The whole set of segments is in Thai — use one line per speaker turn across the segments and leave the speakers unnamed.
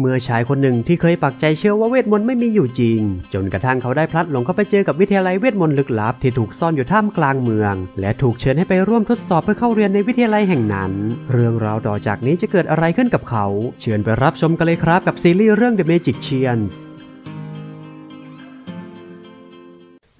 เมื่อชายคนหนึ่งที่เคยปักใจเชื่อว่าเวทมนต์ไม่มีอยู่จริง จนกระทั่งเขาได้พลัดหลงเข้าไปเจอกับวิทยาลัยเวทมนต์ลึกลับที่ถูกซ่อนอยู่ท่ามกลางเมือง และถูกเชิญให้ไปร่วมทดสอบเพื่อเข้าเรียนในวิทยาลัยแห่งนั้น เรื่องราวต่อจากนี้จะเกิดอะไรขึ้นกับเขา เชิญไปรับชมกันเลยครับกับซีรีส์เรื่อง The Magicians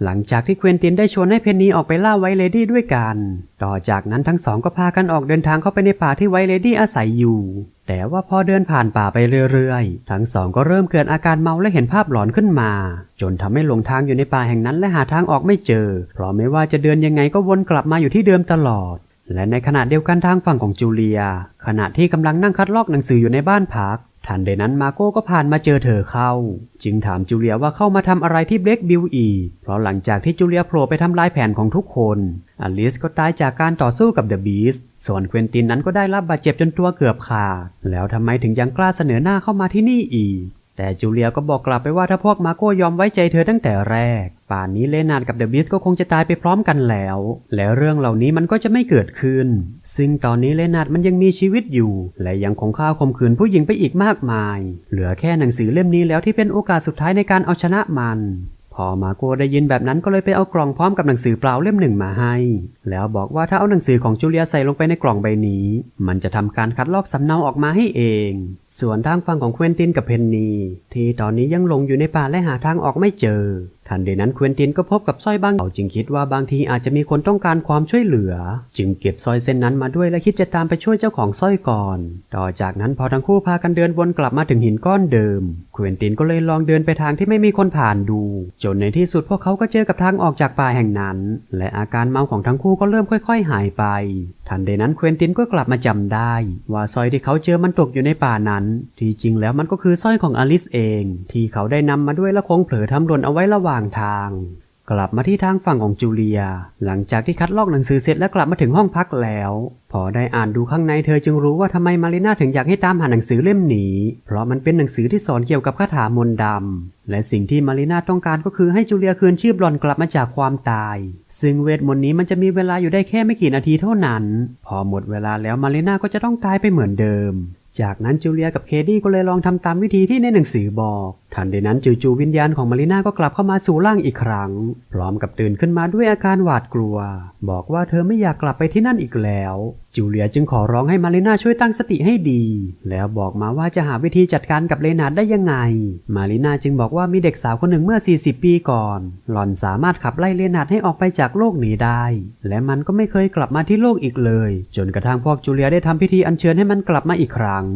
หลังจากที่เควินตินได้ชวนให้เพนนีออกไปล่าไวเลดี้ด้วยกัน ต่อจากนั้นทั้งสองก็พากันออกเดินทางเข้าไปในป่าที่ไวเลดี้อาศัยอยู่ แต่ว่าพอเดินผ่านป่าไปเรื่อยๆ ทั้งสองก็เริ่มเกิดอาการเมาและเห็นภาพหลอนขึ้นมา จนทำให้หลงทางอยู่ในป่าแห่งนั้นและหาทางออกไม่เจอ เพราะไม่ว่าจะเดินยังไงก็วนกลับมาอยู่ที่เดิมตลอด และในขณะเดียวกันทางฝั่งของจูเลีย ขณะที่กำลังนั่งคัดลอกหนังสืออยู่ในบ้านพัก ทันใดนั้นมาโก้ก็ผ่านมาเจอเธอเข้า จึงถามจูเลียว่าเข้ามาทำอะไรที่เบล็กบิลอีกเพราะหลังจากที่จูเลียโผล่ไปทำลายแผนของทุกคนอลิสก็ตายจากการต่อสู้กับเดอะบีสส่วนเควินตินนั้นก็ได้รับบาดเจ็บจนตัวเกือบขาดแล้วทำไมถึงยังกล้าเสนอหน้าเข้ามาที่นี่อีก แต่จูเลียก็บอกกลับไปว่าถ้าพวกมาโก้ยอมไว้ใจเธอตั้งแต่แรก ป่านนี้เลนาร์ดกับเดอะบิสก็คงจะตายไปพร้อมกันแล้ว แล้วเรื่องเหล่านี้มันก็จะไม่เกิดขึ้น ซึ่งตอนนี้เลนาร์ดมันยังมีชีวิตอยู่ และยังคงฆ่าข่มขืนผู้หญิงไปอีกมากมาย เหลือแค่หนังสือเล่มนี้แล้วที่เป็นโอกาสสุดท้ายในการเอาชนะมัน พอมาโกได้ยินแบบนั้นก็เลยไปเอากล่องพร้อมกับหนังสือเปล่าเล่มหนึ่งมาให้ แล้วบอกว่าถ้าเอาหนังสือของจูเลียใส่ลงไปในกล่องใบนี้ มันจะทำการคัดลอกสำเนาออกมาให้เอง ส่วนทางฝั่งของเควินตินกับเพนนีที่ตอนนี้ยังหลงอยู่ในป่าและหาทางออกไม่เจอ ทันใดนั้นเควินตินก็พบกับสร้อยบางเขาจึงคิดว่าบางทีอาจจะมีคนต้องการความช่วยเหลือ จึงเก็บสร้อยเส้นนั้นมาด้วยและคิดจะตามไปช่วยเจ้าของสร้อยก่อน ต่อจากนั้นพอทั้งคู่พากันเดินวนกลับมาถึงหินก้อนเดิมเควินตินก็เลยลองเดินไปทางที่ไม่มีคนผ่านดู จนในที่สุดพวกเขาก็เจอกับทางออกจากป่าแห่งนั้น และอาการเมาของทั้งคู่ก็เริ่มค่อย ๆ หายไป ทันใดนั้นเควินตินก็กลับมาจำได้ ว่าสร้อยที่เขาเจอมันตกอยู่ในป่านั้น ที่จริงแล้วมันก็คือสร้อยของอลิสเอง ที่เขาได้นำมาด้วยและคงเผลอทำหล่นเอาไว้ระหว่างทาง กลับมาที่ทางฝั่งของจูเลีย หลังจากที่คัดลอกหนังสือเสร็จและกลับมาถึงห้องพักแล้ว พอได้อ่านดูข้างในเธอจึงรู้ว่าทำไมมาริน่าถึงอยากให้ตามหาหนังสือเล่มนี้ เพราะมันเป็นหนังสือที่สอนเกี่ยวกับคาถามนต์ดำและสิ่งที่มาริน่าต้องการก็คือให้จูเลียคืนชีพหลอนกลับมาจากความตาย ซึ่งเวทมนต์นี้มันจะมีเวลาอยู่ได้แค่ไม่กี่นาทีเท่านั้น พอหมดเวลาแล้วมาริน่าก็จะต้องตายไปเหมือนเดิม จากนั้นจูเลียกับเคดี้ก็เลยลองทำตามวิธีที่ในหนังสือบอก ทันใดนั้นจู่ๆวิญญาณของมาริน่าก็กลับเข้ามาสู่ร่างอีกครั้ง พร้อมกับตื่นขึ้นมาด้วยอาการหวาดกลัว บอกว่าเธอไม่อยากกลับไปที่นั่นอีกแล้ว จูเลียจึงขอร้องให้มาริน่าช่วยตั้งสติให้ดี แล้วบอกมาว่าจะหาวิธีจัดการกับเลนาร์ดได้ยังไง มาริน่าจึงบอกว่ามีเด็กสาวคนหนึ่งเมื่อ 40 ปีก่อน หล่อนสามารถขับไล่เลนาร์ดให้ออกไปจากโลกนี้ได้ และมันก็ไม่เคยกลับมาที่โลกอีกเลย จนกระทั่งพวกจูเลียได้ทำพิธีอัญเชิญให้มันกลับมาอีกครั้ง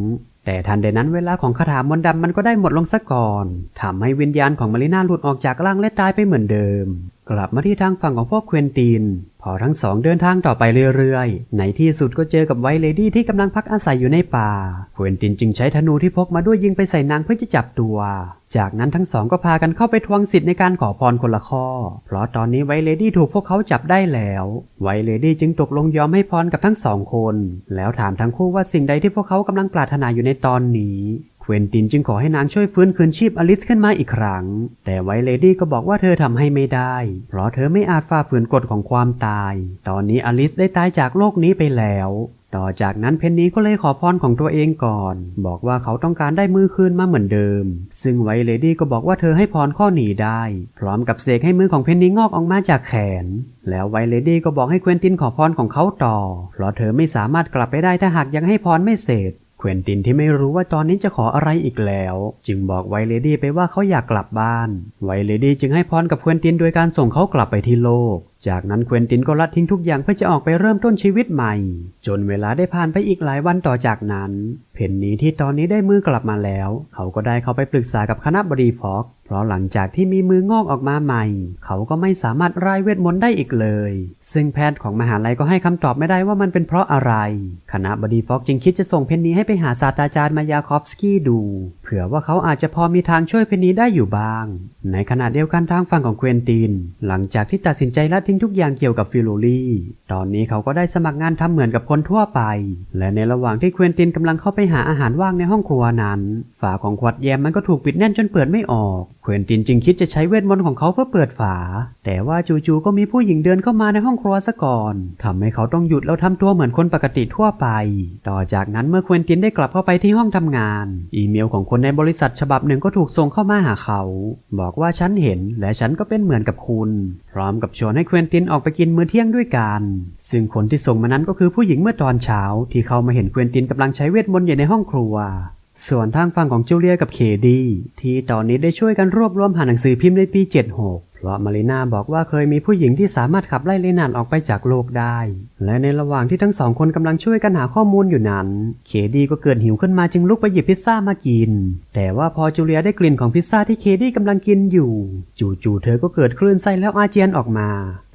แต่ทันใดนั้นเวลาของคาถามนต์ดำมันก็ได้หมดลงซะก่อนทำให้วิญญาณของมาริน่าหลุดออกจากร่างและตายไปเหมือนเดิม กลับมาที่ทางฝั่งของพวกเควินติน พอทั้งสองเดินทางต่อไปเรื่อยๆ ในที่สุดก็เจอกับไวเลดี้ที่กำลังพักอาศัยอยู่ในป่าเควินตินจึงใช้ธนูที่พกมาด้วยยิงไปใส่นางเพื่อจะจับตัว จากนั้นทั้งสองก็พากันเข้าไปทวงสิทธิ์ในการขอพรคนละข้อ เพราะตอนนี้ไวเลดี้ถูกพวกเขาจับได้แล้ว ไวเลดี้จึงตกลงยอมให้พรกับทั้งสองคน แล้วถามทั้งคู่ว่าสิ่งใดที่พวกเขากำลังปรารถนาอยู่ในตอนนี้ เควินตินจึงขอให้นางช่วยฟื้นคืนชีพอลิสขึ้นมาอีกครั้ง แต่ไวเลดี้ก็บอกว่าเธอทำให้ไม่ได้ เพราะเธอไม่อาจฝ่าฝืนกฎของความตาย ตอนนี้อลิสได้ตายจากโลกนี้ไปแล้ว ต่อจากนั้นเพนนีก็เลยขอพรของตัวเองก่อน บอกว่าเขาต้องการได้มือคืนมาเหมือนเดิม ซึ่งไวเลดี้ก็บอกว่าเธอให้พรข้อหนีได้ พร้อมกับเสกให้มือของเพนนีงอกออกมาจากแขน แล้วไวเลดี้ก็บอกให้เควินตินขอพรของเขาต่อ เพราะเธอไม่สามารถกลับไปได้ถ้าหากยังให้พรไม่เสร็จ ควินตินที่ไม่รู้ว่าตอนนี้จะขออะไรอีกแล้ว จึงบอกไวเลดี้ไปว่าเขาอยากกลับบ้าน ไวเลดี้จึงให้พรกับเควินตินโดยการส่งเขากลับไปที่โลก จากนั้นเควินตินก็ละทิ้งทุกอย่างเพื่อจะออกไปเริ่มต้นชีวิตใหม่ จนเวลาได้ผ่านไปอีกหลายวันต่อจากนั้น เพนนีที่ตอนนี้ได้มือกลับมาแล้ว เขาก็ได้เข้าไปปรึกษากับคณะบดีฟอกเพราะหลังจากที่มีมืองอกออกมาใหม่ เขาก็ไม่สามารถร่ายเวทมนต์ได้อีกเลย ซึ่งแพทย์ของมหาลัยก็ให้คำตอบไม่ได้ว่ามันเป็นเพราะอะไร คณะบดีฟอกจึงคิดจะส่งเพนนีให้ไปหาศาสตราจารย์มายาคอฟสกี้ดู เผื่อว่าเขาอาจจะพอมีทางช่วยเพนนีได้อยู่บ้าง ในขณะเดียวกันทางฝั่งของเควินติน หลังจากที่ตัดสินใจละทิ้งทุกอย่างเกี่ยวกับฟิโลลี่ ตอนนี้เขาก็ได้สมัครงานทำเหมือนกับคนทั่วไป และในระหว่างที่เควินตินกำลังเข้าไปหาอาหารว่างในห้องครัวนั้น ฝาของขวดแยมมันก็ถูกปิดแน่นจนเปิดไม่ออก เควินตินจึงคิดจะใช้เวทมนต์ของเขาเพื่อเปิดฝา แต่ว่าจู่ๆก็มีผู้หญิงเดินเข้ามาในห้องครัวซะก่อนทำให้เขาต้องหยุดแล้วทำตัวเหมือนคนปกติทั่วไป ต่อจากนั้นเมื่อเควินตินได้กลับเข้าไปที่ห้องทำงาน อีเมลของคนในในบริษัทฉบับหนึ่งก็ถูกส่งเข้ามาหาเขา บอกว่าฉันเห็นและฉันก็เป็นเหมือนกับคุณ พร้อมกับชวนให้เควินตินออกไปกินมื้อเที่ยงด้วยกัน ซึ่งคนที่ส่งมานั้นก็คือผู้หญิงเมื่อตอนเช้าที่เขามาเห็นเควินตินกำลังใช้เวทมนต์อยู่ในห้องครัว ส่วนทางฝั่งของจูเลียกับเคดีที่ตอนนี้ได้ช่วยกันรวบรวมหาหนังสือพิมพ์ในปี 76 ราะมารีนาบอกว่าเคยมีผู้หญิงที่สามารถขับไล่เลนาร์ดออกไปจากโลกได้ และในระหว่างที่ทั้งสองคนกำลังช่วยกันหาข้อมูลอยู่นั้น เคดีก็เกิดหิวขึ้นมาจึงลุกไปหยิบพิซซ่ามากิน แต่ว่าพอจูเลียได้กลิ่นของพิซซ่าที่เคดีกำลังกินอยู่ จู่ๆเธอก็เกิดคลื่นไส้แล้วอาเจียนออกมา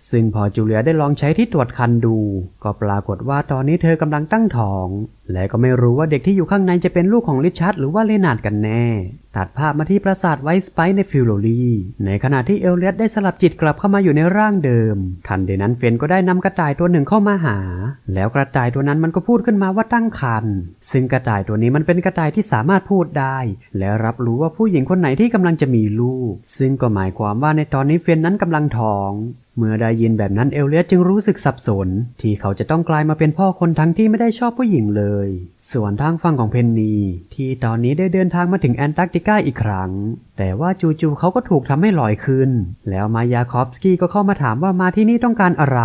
ซึ่งพอจูเลียได้ลองใช้ที่ตรวจคันดู ก็ปรากฏว่าตอนนี้เธอกำลังตั้งท้อง และก็ไม่รู้ว่าเด็กที่อยู่ข้างในจะเป็นลูกของริชาร์ดหรือว่าเลนาร์ดกันแน่ ตัดภาพมาที่ปราสาทไวท์สไปในฟิลโลลีในขณะที่เอลเลียตได้สลับจิตกลับเข้ามาอยู่ในร่างเดิม ทันใดนั้นเฟนก็ได้นำกระต่ายตัวหนึ่งเข้ามาหา แล้วกระต่ายตัวนั้นมันก็พูดขึ้นมาว่าตั้งครรภ์ซึ่งกระต่ายตัวนี้มันเป็นกระต่ายที่สามารถพูดได้ และรับรู้ว่าผู้หญิงคนไหนที่กำลังจะมีลูก ซึ่งก็หมายความว่าในตอนนี้เฟนนั้นกำลังท้อง เมื่อได้ยินแบบนั้นเอลเลียตจึงรู้สึกสับสน ที่เขาจะต้องกลายมาเป็นพ่อคนทั้งที่ไม่ได้ชอบผู้หญิงเลย ส่วนทางฝั่งของเพนนีที่ตอนนี้ได้เดินทางมาถึงแอนตาร์กติกาอีกครั้ง แต่ว่าจู่ๆเขาก็ถูกทำให้ลอยขึ้น แล้วมายาคอฟสกี้ก็เข้ามาถามว่ามาที่นี่ต้องการอะไร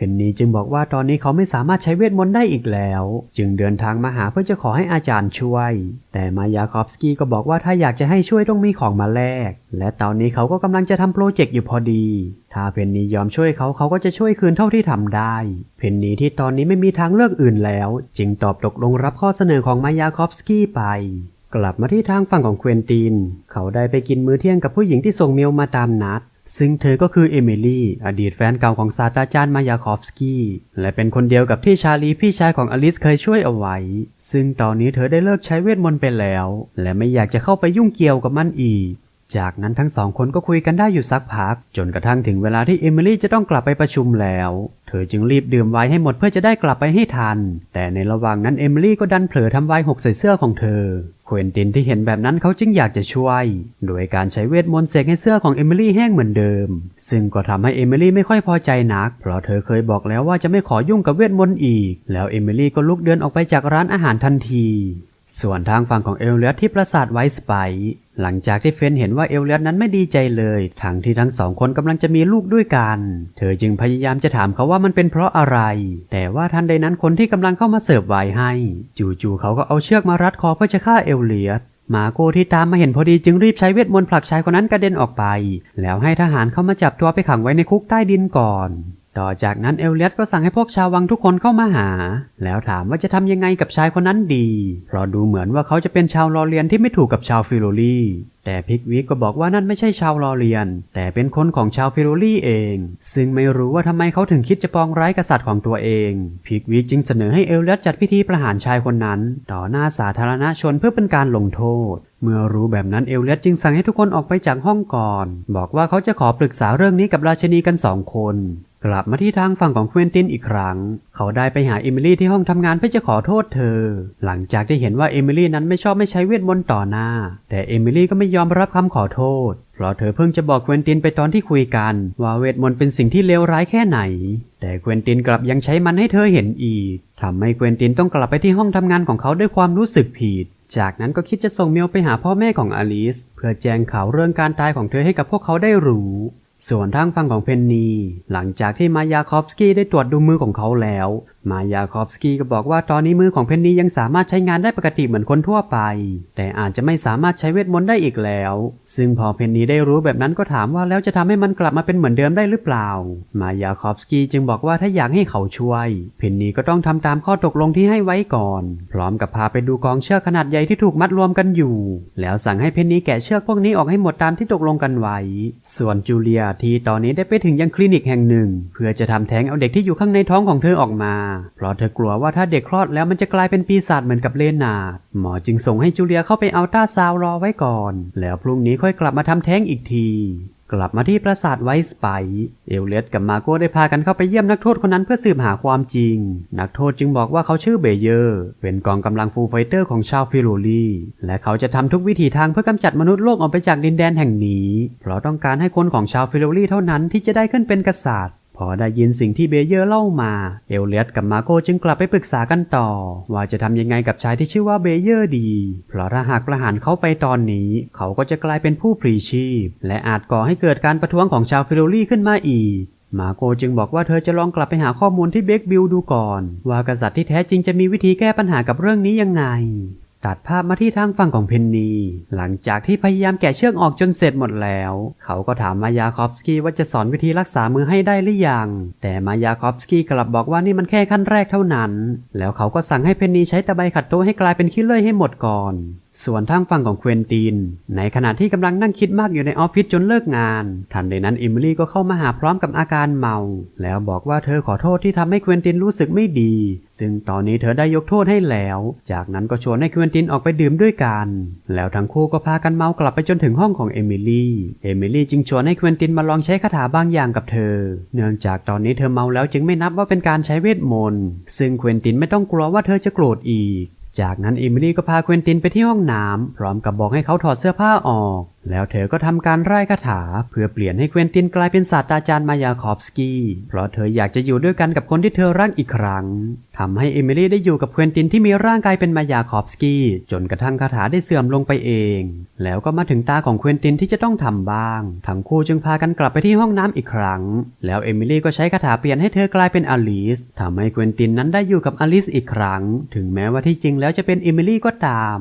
เพนนีจึงบอกว่าตอนนี้เขาไม่สามารถใช้เวทมนต์ได้อีกแล้ว จึงเดินทางมาหาเพื่อจะขอให้อาจารย์ช่วย แต่มายาคอฟสกี้ก็บอกว่าถ้าอยากจะให้ช่วยต้องมีของมาแลก และตอนนี้เขาก็กำลังจะทำโปรเจกต์อยู่พอดี ถ้าเพนนียอมช่วยเขาเขาก็จะช่วยคืนเท่าที่ทำได้ เพนนีที่ตอนนี้ไม่มีทางเลือกอื่นแล้ว จึงตอบตกลงรับข้อเสนอของมายาคอฟสกี้ไปกลับมาที่ทางฝั่งของเควินติน เขาได้ไปกินมื้อเที่ยงกับผู้หญิงที่ส่งเมลมาตามนัด ซึ่งเธอก็คือเอมิลี่ อดีตแฟนเก่าของศาสตราจารย์มายาคอฟสกี้ และเป็นคนเดียวกับที่ชาลีพี่ชายของอลิสเคยช่วยเอาไว้ ซึ่งตอนนี้เธอได้เลิกใช้เวทมนต์ไปแล้ว และไม่อยากจะเข้าไปยุ่งเกี่ยวกับมันอีก จากนั้นทั้งสองคนก็คุยกันได้อยู่สักพัก จนกระทั่งถึงเวลาที่เอมิลี่จะต้องกลับไปประชุมแล้ว เธอจึงรีบดื่มไวน์ให้หมดเพื่อจะได้กลับไปให้ทัน แต่ในระหว่างนั้นเอมิลี่ก็ดันเผลอทำไวน์หกใส่เสื้อของเธอเควินตินที่เห็นแบบนั้นเขาจึงอยากจะช่วย โดยการใช้เวทมนต์เสกให้เสื้อของเอมิลี่แห้งเหมือนเดิม ซึ่งก็ทำให้เอมิลี่ไม่ค่อยพอใจนัก เพราะเธอเคยบอกแล้วว่าจะไม่ขอยุ่งกับเวทมนต์อีก แล้วเอมิลี่ก็ลุกเดินออกไปจากร้านอาหารทันที ส่วนทางฝั่งของเอลเลียตที่ปราสาทไวท์สไป หลังจากที่เฟนเห็นว่าเอลเลียตนั้นไม่ดีใจเลย ทั้งที่ทั้งสองคนกำลังจะมีลูกด้วยกัน เธอจึงพยายามจะถามเขาว่ามันเป็นเพราะอะไร แต่ว่าทันใดนั้นคนที่กำลังเข้ามาเสิร์ฟไวน์ให้ จู่ๆเขาก็เอาเชือกมารัดคอเพื่อจะฆ่าเอลเลียตมาโกที่ตามมาเห็นพอดีจึงรีบใช้เวทมนต์ผลักชายคนนั้นกระเด็นออกไป แล้วให้ทหารเข้ามาจับตัวไปขังไว้ในคุกใต้ดินก่อน ต่อจากนั้นเอลเลียตก็สั่งให้พวกชาววังทุกคนเข้ามาหา แล้วถามว่าจะทำยังไงกับชายคนนั้นดี เพราะดูเหมือนว่าเขาจะเป็นชาวลอเรียนที่ไม่ถูกกับชาวฟิโลลีแต่พิกวิกก็บอกว่านั่นไม่ใช่ชาวลอเรียน แต่เป็นคนของชาวฟิโลลีเอง ซึ่งไม่รู้ว่าทำไมเขาถึงคิดจะปองร้ายกษัตริย์ของตัวเอง พิกวิกจึงเสนอให้เอลเลียตจัดพิธีประหารชายคนนั้น ต่อหน้าสาธารณชนเพื่อเป็นการลงโทษเมื่อรู้แบบนั้นเอลเลียตจึงสั่งให้ทุกคนออกไปจากห้องก่อน บอกว่าเขาจะขอปรึกษาเรื่องนี้กับราชินีกันสองคน กลับมาที่ทางฝั่งของเควินตินอีกครั้ง เขาได้ไปหาเอมิลี่ที่ห้องทำงานเพื่อจะขอโทษเธอ หลังจากที่เห็นว่าเอมิลี่นั้นไม่ชอบไม่ใช้เวทมนต์ต่อหน้า แต่เอมิลี่ก็ไม่ยอมรับคำขอโทษ เพราะเธอเพิ่งจะบอกเควินตินไปตอนที่คุยกัน ว่าเวทมนต์เป็นสิ่งที่เลวร้ายแค่ไหน แต่เควินตินกลับยังใช้มันให้เธอเห็นอีกทำให้เควินตินต้องกลับไปที่ห้องทำงานของเขาด้วยความรู้สึกผิด จากนั้นก็คิดจะส่งเมลไปหาพ่อแม่ของอลิส เพื่อแจ้งข่าวเรื่องการตายของเธอให้กับพวกเขาได้รู้ ส่วนทางฝั่งของเพนนี หลังจากที่มายาคอฟสกี้ได้ตรวจดูมือของเขาแล้วมายาคอฟสกี้ก็บอกว่าตอนนี้มือของเพนนียังสามารถใช้งานได้ปกติเหมือนคนทั่วไป แต่อาจจะไม่สามารถใช้เวทมนต์ได้อีกแล้ว ซึ่งพอเพนนีได้รู้แบบนั้นก็ถามว่าแล้วจะทำให้มันกลับมาเป็นเหมือนเดิมได้หรือเปล่า มายาคอฟสกี้จึงบอกว่าถ้าอยากให้เขาช่วย เพนนีก็ต้องทำตามข้อตกลงที่ให้ไว้ก่อน พร้อมกับพาไปดูกองเชือกขนาดใหญ่ที่ถูกมัดรวมกันอยู่ แล้วสั่งให้เพนนีแกะเชือกพวกนี้ออกให้หมดตามที่ตกลงกันไว้ ส่วนจูเลียที่ตอนนี้ได้ไปถึงยังคลินิกแห่งหนึ่ง เพื่อจะทำแท้งเอาเด็กที่อยู่ข้างในท้องของเธอออกมาเพราะเธอกลัวว่าถ้าเด็กคลอดแล้วมันจะกลายเป็นปีศาจเหมือนกับเลนาดหมอจึงส่งให้จูเลียเข้าไปเอาต้าซาวรอไว้ก่อน แล้วพรุ่งนี้ค่อยกลับมาทำแท้งอีกทีกลับมาที่ปราสาทไวท์สไป เอลเลตกับมาโก้ได้พากันเข้าไปเยี่ยมนักโทษคนนั้นเพื่อสืบหาความจริง นักโทษจึงบอกว่าเขาชื่อเบเยอร์ เป็นกองกำลังฟูลไฟเตอร์ของชาวฟิโลลีและเขาจะทำทุกวิถีทางเพื่อกำจัดมนุษย์โลกออกไปจากดินแดนแห่งนี้ เพราะต้องการให้คนของชาวฟิโลลีเท่านั้นที่จะได้ขึ้นเป็นกษัตริย์ พอได้ยินสิ่งที่เบเยอร์เล่ามา เอลเลียตกับมาโกจึงกลับไปปรึกษากันต่อ ว่าจะทำยังไงกับชายที่ชื่อว่าเบเยอร์ดี เพราะถ้าหากประหารเขาไปตอนนี้ เขาก็จะกลายเป็นผู้พลีชีพ และอาจก่อให้เกิดการประท้วงของชาวฟิโลลี่ขึ้นมาอีกมาโกจึงบอกว่าเธอจะลองกลับไปหาข้อมูลที่เบคบิลดูก่อน ว่ากษัตริย์ที่แท้จริงจะมีวิธีแก้ปัญหากับเรื่องนี้ยังไง ตัดภาพมาที่ทางฝั่งของเพนนี หลังจากที่พยายามแกะเชือกออกจนเสร็จหมดแล้ว เขาก็ถามมายาคอฟสกี้ว่าจะสอนวิธีรักษามือให้ได้หรือยัง แต่มายาคอฟสกี้กลับบอกว่านี่มันแค่ขั้นแรกเท่านั้น แล้วเขาก็สั่งให้เพนนีใช้ตะไบขัดโต๊ะให้กลายเป็นคิลเลอร์ให้หมดก่อน ส่วนทางฝั่งของเควินติน ในขณะที่กำลังนั่งคิดมากอยู่ในออฟฟิศจนเลิกงาน ทันใดนั้นอิมิลี่ก็เข้ามาหาพร้อมกับอาการเมา แล้วบอกว่าเธอขอโทษที่ทำให้เควินตินรู้สึกไม่ดี ซึ่งตอนนี้เธอได้ยกโทษให้แล้ว จากนั้นก็ชวนให้เควินตินออกไปดื่มด้วยกัน แล้วทั้งคู่ก็พากันเมากลับไปจนถึงห้องของเอมิลี่ เอมิลี่จึงชวนให้เควินตินมาลองใช้คาถาบางอย่างกับเธอ เนื่องจากตอนนี้เธอเมาแล้วจึงไม่นับว่าเป็นการใช้เวทมนต์ ซึ่งเควินตินไม่ต้องกลัวว่าเธอจะโกรธอีก จากนั้นเอมิลี่ก็พาเควินตินไปที่ห้องน้ำพร้อมกับบอกให้เขาถอดเสื้อผ้าออก แล้วเธอก็ทำการไล่คาถา เพื่อเปลี่ยนให้เควินตินกลายเป็นศาสตราจารย์มายาคอฟสกี้ เพราะเธออยากจะอยู่ด้วยกันกับคนที่เธอรักอีกครั้งทำให้เอมิลี่ได้อยู่กับเควินตินที่มีร่างกายเป็นมายาคอฟสกี้ จนกระทั่งคาถาได้เสื่อมลงไปเอง แล้วก็มาถึงตาของเควินตินที่จะต้องทำบ้าง ทั้งคู่จึงพากันกลับไปที่ห้องน้ำอีกครั้ง แล้วเอมิลี่ก็ใช้คาถาเปลี่ยนให้เธอกลายเป็นอลิสทำให้เควินตินนั้นได้อยู่กับอลิสอีกครั้ง ถึงแม้ว่าที่จริงแล้วจะเป็นเอมิลี่ก็ตาม